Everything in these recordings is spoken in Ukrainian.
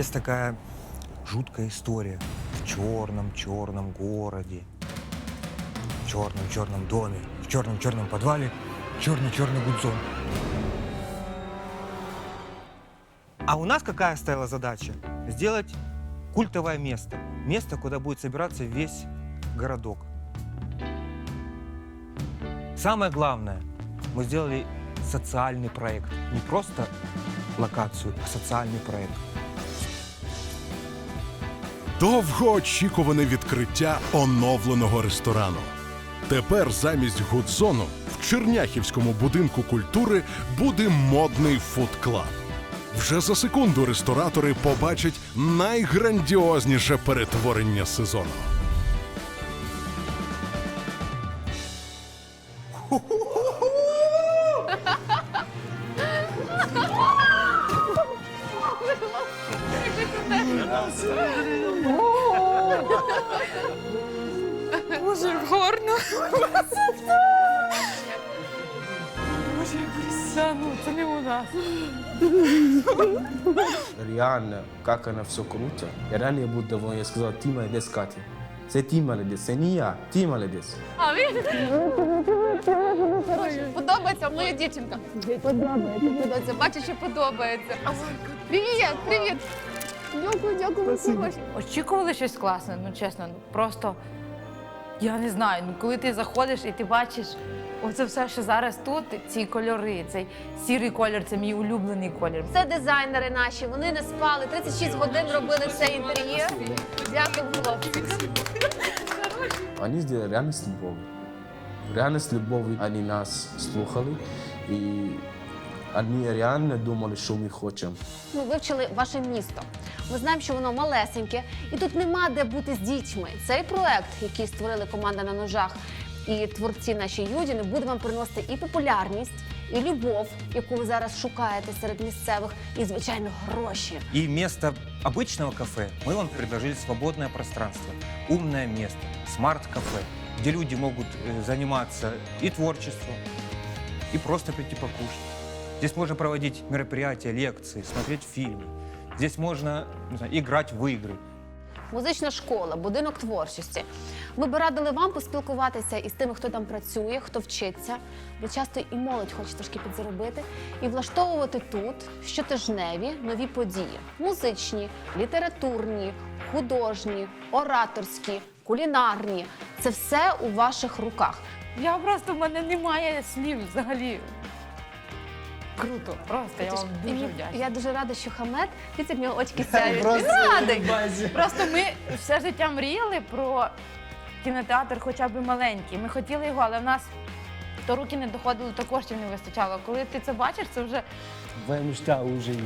Есть такая жуткая история в черном-черном городе, в черном-черном доме, в черном-черном подвале, черный-черный гудзон. А у нас какая стояла задача? Сделать культовое место. Место, куда будет собираться весь городок. Самое главное, мы сделали социальный проект. Не просто локацию, а социальный проект. Довгоочікуване відкриття оновленого ресторану. Тепер замість Гудзону в Черняхівському будинку культури буде модний фудклаб. Вже за секунду ресторатори побачать найграндіозніше перетворення сезону. Боже, гарно. Боже, Борися, ну це не у нас. реально, как она все круто. Я реально буду доволен. Я сказал, ты молодец, Катя. Це ти молодець, це не я, ти молодець. А він подобається моя дівчинка. Подобається. Бачиш, що подобається. Привіт, привіт. Дякую, дякую. Спасибо. Очікували щось класне, ну чесно, просто я не знаю. Ну коли ти заходиш і ти бачиш оце все, що зараз тут, ці кольори, цей сірий колір, це мій улюблений колір. Це дизайнери наші. Вони не спали. 36 годин робили цей інтер'єр. Дякую, хлопці. Они сделали реально с любовью. Реально с любовью они нас слухали. І они реально думали, що ми хочемо. Ми вивчили ваше місто. Ми знаємо, що воно малесеньке, і тут нема де бути з дітьми. Цей проект, який створили команда на ножах і творці наші Юдіни, буде вам приносити і популярність, і любов, яку ви зараз шукаєте серед місцевих, і звичайно гроші. И вместо обычного кафе мы вам предложили свободное пространство, умное место, смарт-кафе, где люди могут э, заниматься и творчеством, и просто прийти покушать. Здесь можно проводить мероприятия, лекции, смотреть фильмы. Здесь можно не знаю, играть в игры. Музична школа, будинок творчості. Ми би радили вам поспілкуватися із тими, хто там працює, хто вчиться, бо часто і молодь хоче трошки підзаробити, і влаштовувати тут щотижневі нові події: музичні, літературні, художні, ораторські, кулінарні. Це все у ваших руках. Я просто в мене немає слів взагалі. Круто, просто я вам дуже вдячна. Я дуже рада, що Хамет, дивіться, в нього очки сяють. Він радий. Просто ми все життя мріяли про кінотеатр хоча б маленький. Ми хотіли його, але в нас то руки не доходили, то коштів не вистачало. Коли ти це бачиш, це вже Твоя мечта вже є.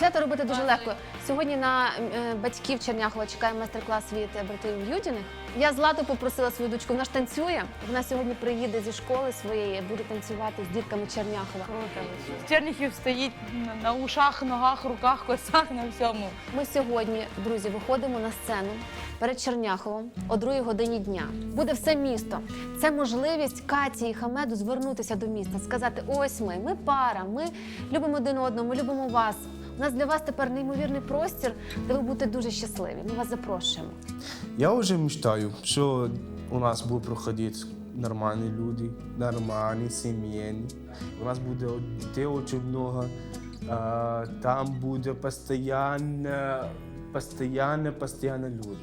Свято робити дуже легко. Сьогодні на е, батьків Черняхова чекає майстер-клас від е, братів Юдіних. Я Злату попросила свою дочку, вона ж танцює. Вона сьогодні приїде зі школи своєї, буде танцювати з дітками Черняхова. Черніхів стоїть на, на ушах, ногах, руках, косах, на всьому. Ми сьогодні, друзі, виходимо на сцену перед Черняховом о другій годині дня. Буде все місто. Це можливість Каті і Хамеду звернутися до міста, сказати: ось ми, ми пара, ми любимо один одного, ми любимо вас. У нас для вас тепер неймовірний простір, де ви будете дуже щасливі. Ми вас запрошуємо. Я вже мечтаю, що у нас будуть проходити нормальні люди, нормальні, сім'ї. У нас буде дітей дуже багато. Там буде постійно, постійно, постійно люди.